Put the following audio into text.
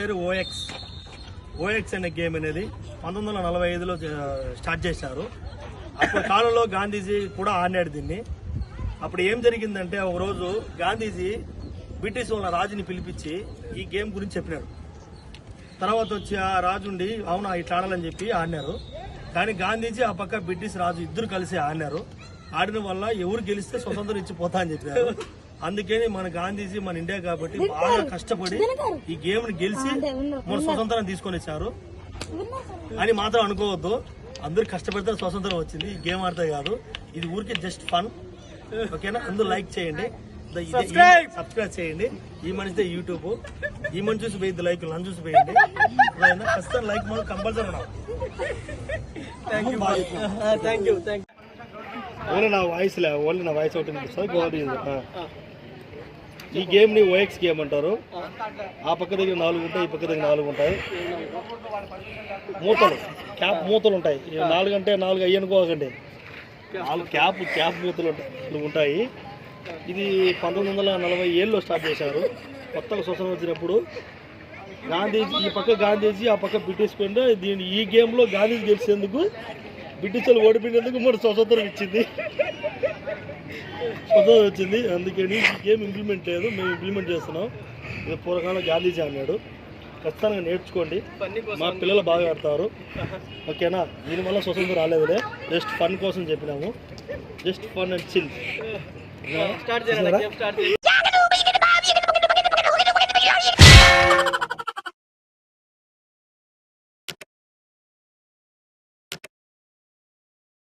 పేరు OX OX అనే game అనేది పంతొమ్మిది వందల నలభై ఐదులో స్టార్ట్ చేశారు. అప్పుడు కాలంలో గాంధీజీ కూడా ఆడినాడు దీన్ని. అప్పుడు ఏం జరిగిందంటే ఒక రోజు గాంధీజీ బ్రిటిష్ వాళ్ళ రాజుని పిలిపించి ఈ గేమ్ గురించి చెప్పినాడు. తర్వాత వచ్చి ఆ రాజుండి అవునా ఇట్లా ఆడాలని చెప్పి ఆడినారు. కానీ గాంధీజీ ఆ పక్క బ్రిటిష్ రాజు ఇద్దరు కలిసి ఆడినారు. ఆడిన వల్ల ఎవరు గెలిస్తే స్వతంత్రం ఇచ్చిపోతా అని చెప్పారు అందుకని మన గాంధీజీ మన ఇండియా కాబట్టి బాగా కష్టపడి ఈ గేమ్ని గెలిచి మన స్వతంత్రం తీసుకొని వచ్చారు. అని మాత్రం అనుకోవద్దు. అందరు కష్టపడితే స్వతంత్రం వచ్చింది. ఈ గేమ్ ఆడితే కాదు. ఇది ఊరికి జస్ట్ ఫన్. ఓకేనా? అందరూ లైక్ చేయండి. సబ్స్క్రైబ్ చేయండి. ఈ మనిషిదే యూట్యూబ్. ఈ మనిషి చూసి పోయింది లైక్ నన్ను చూసి పోయింది? ఖచ్చితంగా లైక్ మనం compulsory thank you thank only నా వాయిస్ లే ఓన్లీ నా వాయిస్ ఒకటి సార్ గోవాలి ఈ గేమ్ని ఓఎక్స్ గేమ్ అంటారు. ఆ పక్క దగ్గర నాలుగు ఉంటాయి ఈ పక్క దగ్గర నాలుగు ఉంటాయి. మూతలు క్యాప్ మూతలు ఉంటాయి. నాలుగు అంటే నాలుగు అయ్యి అనుకోకండి. నాలుగు క్యాప్ క్యాప్ మూతలు ఉంటాయి ఉంటాయి. ఇది పంతొమ్మిది వందల నలభై ఏళ్ళలో స్టార్ట్ చేశారు. కొత్తగా స్వతంత్రం వచ్చినప్పుడు గాంధీజీ ఈ పక్క గాంధీజీ ఆ పక్క బ్రిటిష్ పెండు దీని ఈ గేమ్లో గాంధీజీ గెలిచేందుకు బ్రిటిష్ వాళ్ళు ఓడిపోయినందుకు మన స్వతంత్రం ఇచ్చింది. స్వతంత్రం వచ్చింది. అందుకని గేమ్ ఇంప్లిమెంట్ లేదు. మేము ఇంప్లిమెంట్ చేస్తున్నాం. ఇది పూర్వకాలం గాంధీజీ అన్నాడు. ఖచ్చితంగా నేర్చుకోండి. మా పిల్లలు బాగా ఆడతారు. ఓకేనా? దీనివల్ల స్వతంత్రం రాలేదులే. జస్ట్ ఫన్ కోసం చెప్పినాము. Just fun and chill. Start చేయాలి.